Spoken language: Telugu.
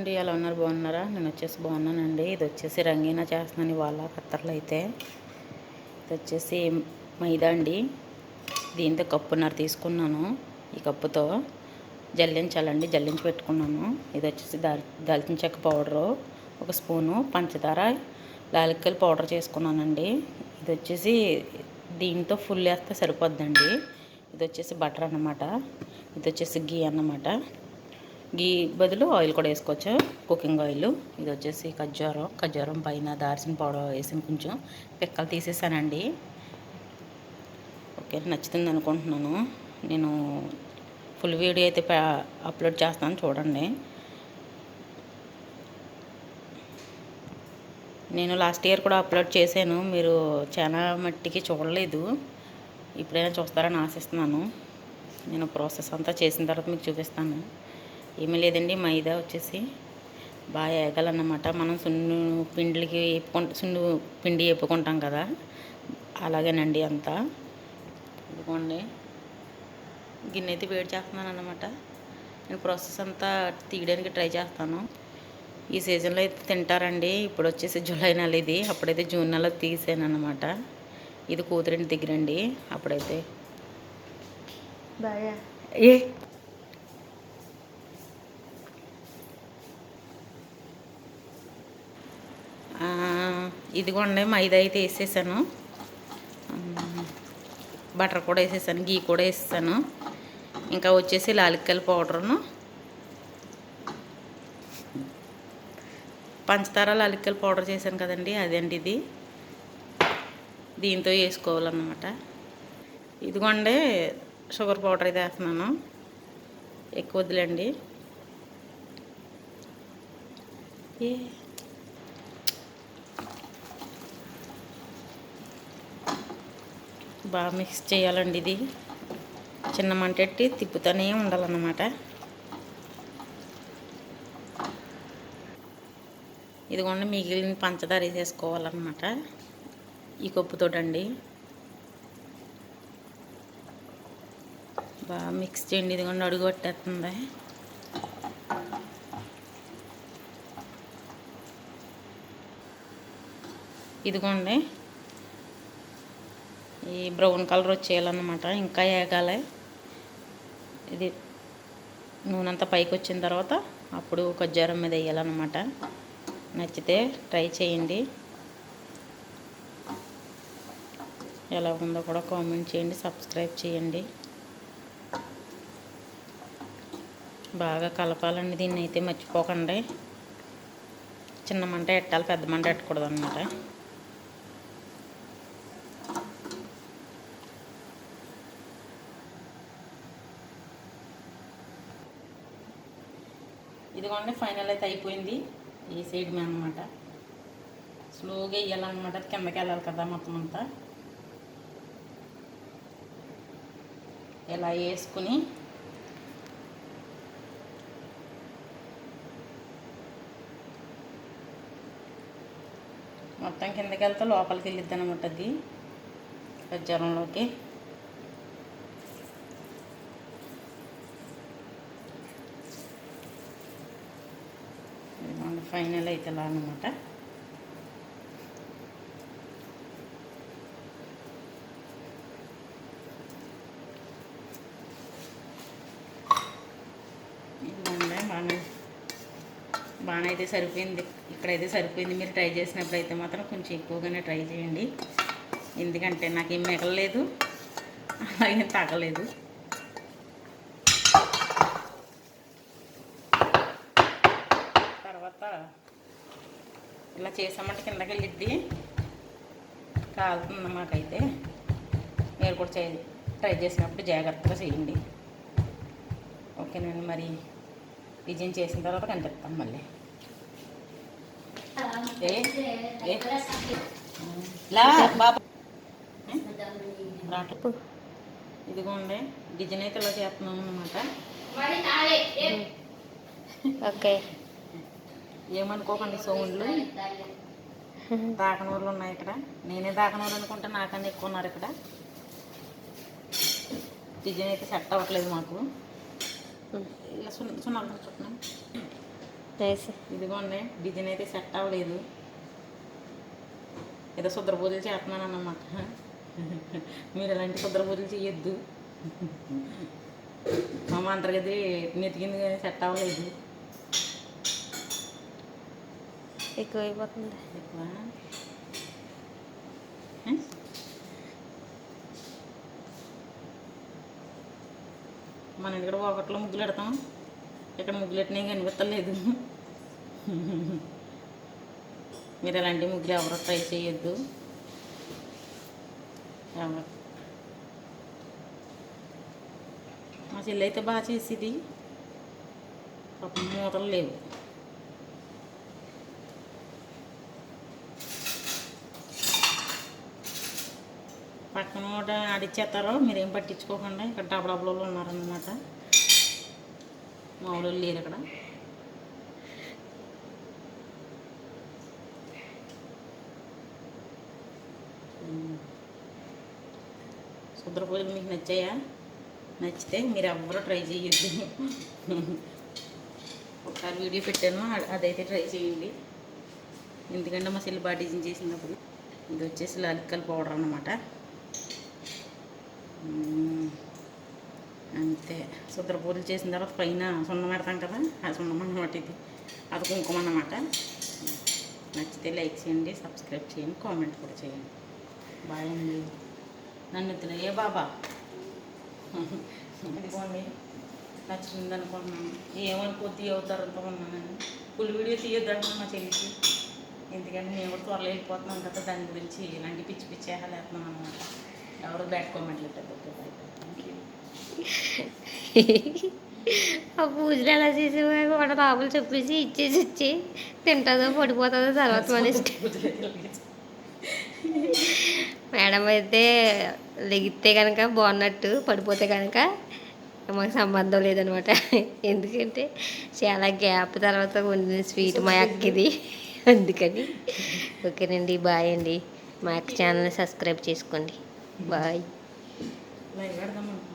అండి ఎలా ఉన్నారు? బాగున్నారా? నేను వచ్చేసి బాగున్నానండి. ఇది వచ్చేసి రంగీనా చేస్తున్నాను ఇవాళ కత్తర్లు అయితే. ఇది వచ్చేసి మైదా అండి. దీంతో కప్పున్నర తీసుకున్నాను ఈ కప్పుతో. జల్లించాలండి జల్లించి పెట్టుకున్నాను. ఇది వచ్చేసి దాల్ దాల్చిన చెక్క పౌడరు ఒక స్పూను పంచదార లాలిక్కలు పౌడర్ చేసుకున్నానండి. ఇది వచ్చేసి దీంతో ఫుల్ వేస్తే సరిపోద్దండి. ఇది వచ్చేసి బటర్ అన్నమాట. ఇది వచ్చేసి గీ అన్నమాట. గీ బదులు ఆయిల్ కూడా వేసుకోవచ్చు? Cooking oil. ఇది వచ్చేసి ఖజ్జారం ఖజ్జారం పైన దాల్చిన పౌడర్ వేసి కొంచెం. పిక్కలు తీసేసానండి. ఓకే నచ్చుతుంది అనుకుంటున్నాను. నేను ఫుల్ వీడియో అయితే అప్లోడ్ చేస్తాను చూడండి. నేను లాస్ట్ ఇయర్ కూడా అప్లోడ్ చేశాను. మీరు చాలా మట్టికి చూడలేదు. ఇప్పుడైనా చూస్తారని ఆశిస్తున్నాను. నేను ప్రాసెస్ అంతా చేసిన తర్వాత మీకు చూపిస్తాను. ఏమీ లేదండి మైదా వచ్చేసి బాగా వేగాలన్నమాట మనం సున్ను పిండికి వేపుకుంట సున్ను పిండి వేపుకుంటాం కదా అలాగేనండి అంతా. ఇదిగోండి గిన్నె అయితే వేడి చేస్తున్నాను అన్నమాట నేను ప్రాసెస్ అంతా తీయడానికి ట్రై చేస్తాను. ఈ సీజన్లో అయితే తింటారండి. ఇప్పుడు వచ్చేసి జూలై నెల ఇది. అప్పుడైతే జూన్ నెల తీసాను అనమాట ఇది కూతురింటి దగ్గర అండి అప్పుడైతే బాగా ఏ ఇదిగోండి మైదా అయితే వేసేసాను. బటర్ కూడా వేసేసాను గీ కూడా వేసేసాను. ఇంకా వచ్చేసి లాలిక్కల పౌడర్ను. పంచదార లాలిక్కల పౌడర్ చేశాను కదండి అదండి ఇది? దీంతో వేసుకోవాలన్నమాట. ఇదిగోండి షుగర్ పౌడర్ అయితే వేస్తున్నాను. ఎక్కువ వద్దులేండి. ఏ బాగా మిక్స్ చేయాలండి ఇది. చిన్న మంటెట్టి తిప్పుతూనే ఉండాలన్నమాట. ఇదిగోండి మిగిలిన పంచదార వేసేసుకోవాలన్నమాట. ఈ కప్పుతోటండి. బాగా మిక్స్ చేయండి. ఇదిగోండి అడుగు పట్టేస్తుంది. ఇదిగోండి. ఈ బ్రౌన్ కలర్ వచ్చేయాలన్నమాట. ఇంకా వేగాలి ఇది నూనె అంతా పైకి వచ్చిన తర్వాత అప్పుడు కొజ్జారం మీద వేయాలన్నమాట. నచ్చితే ట్రై చేయండి. ఎలా ఉందో కూడా కామెంట్ చేయండి సబ్స్క్రైబ్ చేయండి. బాగా కలపాలండి దీన్ని అయితే మర్చిపోకండి. చిన్న మంట ఎట్టాలి పెద్ద మంట ఎట్టకూడదు అనమాట ఇదిగోండి ఫైనల్ అయితే అయిపోయింది. ఈ సైడ్ మీద అనమాట స్లోగా వేయాలన్నమాట అది కిందకి వెళ్ళాలి కదా మొత్తం అంతా. ఇలా వేసుకుని మొత్తం కిందకి వెళ్తే లోపలికి వెళ్ళిద్ది అనమాట అది. జ్వరంలోకి ఇదిగోండి ఫైనల్ అయితే ఇలా అనమాట బాగానే బాగానే అయితే సరిపోయింది. ఇక్కడైతే సరిపోయింది. మీరు ట్రై చేసినప్పుడు అయితే మాత్రం కొంచెం ఎక్కువగానే ట్రై చేయండి. ఎందుకంటే నాకు ఏం మిగలలేదు. అలాగే తగలేదు తర్వాత ఇలా చేసామంటే కిందకి వెళ్ళిద్ది. కాలుతుంది మాకైతే. మీరు కూడా చే ట్రై చేసినప్పుడు జాగ్రత్తగా చేయండి. ఓకేనండి మరి డిజైన్ చేసిన తర్వాత కనిపిస్తాం మళ్ళీ. ఇదిగోండి డిజైన్ అయితే ఇలా చేస్తున్నాం అనమాట ఓకే. ఏమనుకోకండి సౌండ్లు. దాకనూరులు ఉన్నాయి ఇక్కడ. నేనే దాకనూరు అనుకుంటే నాకన్నా ఎక్కువ ఉన్నారు ఇక్కడ. డిజైన్ అయితే సెట్ అవ్వట్లేదు మాకు. ఇలా సున్న చుట్టం ఇదిగోండి డిజైన్ అయితే సెట్ అవ్వలేదు. ఏదో శుద్ర పూజలు చేస్తున్నాను అన్నమాట మీరు ఎలాంటి శుద్ర పూజలు చేయొద్దు. మా మంత్రగది నెతికింది కానీ సెట్ అవ్వలేదు. ఎక్కువ అయిపోతుంది. ఎక్కువ? మన ఇక్కడ ఒకట్లో ముగ్గులు పెడతాం. ఇక్కడ ముగ్గులు పెట్టినా కనిపించలేదు మీరు ఎలాంటి ముగ్గులు ఎవరు ట్రై చేయొద్దు. మా చెల్లి అయితే బాగా చేసేది. పాపం మూతలు లేవు. పక్కన కూడా ఆడిచ్చేస్తారు మీరేం పట్టించుకోకుండా ఇక్కడ డబ్బడబ్బులు ఉన్నారనమాట మా వాళ్ళు లేరు ఇక్కడ. శుద్ర పూజలు మీకు నచ్చాయా? నచ్చితే మీరు ఎవ్వరూ ట్రై చేయొద్దు. ఒకసారి వీడియో పెట్టాను అదైతే ట్రై చేయండి. ఎందుకంటే మా సెల్ బాగా డిజైన్ చేసినప్పుడు. ఇది వచ్చేసి లాలిక్కల్ పౌడర్ అనమాట అంతే. శుద్ర పూజలు చేసిన తర్వాత పైన సున్నం పెడతాం కదా ఆ సున్నం అన్నమాట ఇది. అది కుంకుమ అన్నమాట. నచ్చితే లైక్ చేయండి సబ్స్క్రైబ్ చేయండి కామెంట్ కూడా చేయండి. బాగుంది నన్ను ఎత్తున ఏ బాబా? ఇదిగోండి. నచ్చింది అనుకుంటున్నాను. ఏమనుకోద్ది అవుతారు అనుకున్నాను ఫుల్ వీడియో తీయొద్దంటున్నాను మా చెల్లికి. ఎందుకంటే మేము కూడా త్వరలో వెళ్ళిపోతున్నాం కదా దాని గురించి ఇలాంటి పిచ్చి పిచ్చి వేస్తున్నాం అనమాట ఎవరు ఆ పూజలు ఎలా చేసేవారు వాడు రాబులు చెప్పేసి ఇచ్చేసి ఇచ్చి తింటుందో పడిపోతుందో తర్వాత మన ఇష్టం. మేడం అయితే లెగితే కనుక బాగున్నట్టు పడిపోతే కనుక మాకు సంబంధం లేదనమాట. ఎందుకంటే చాలా గ్యాప్ తర్వాత వండిన స్వీట్ మా అక్కది. అందుకని. ఓకేనండి బాయ్ అండి. మా అక్క ఛానల్ని సబ్స్క్రైబ్ చేసుకోండి. బాయ్ లైవ్ పెడదాం అనుకున్నాను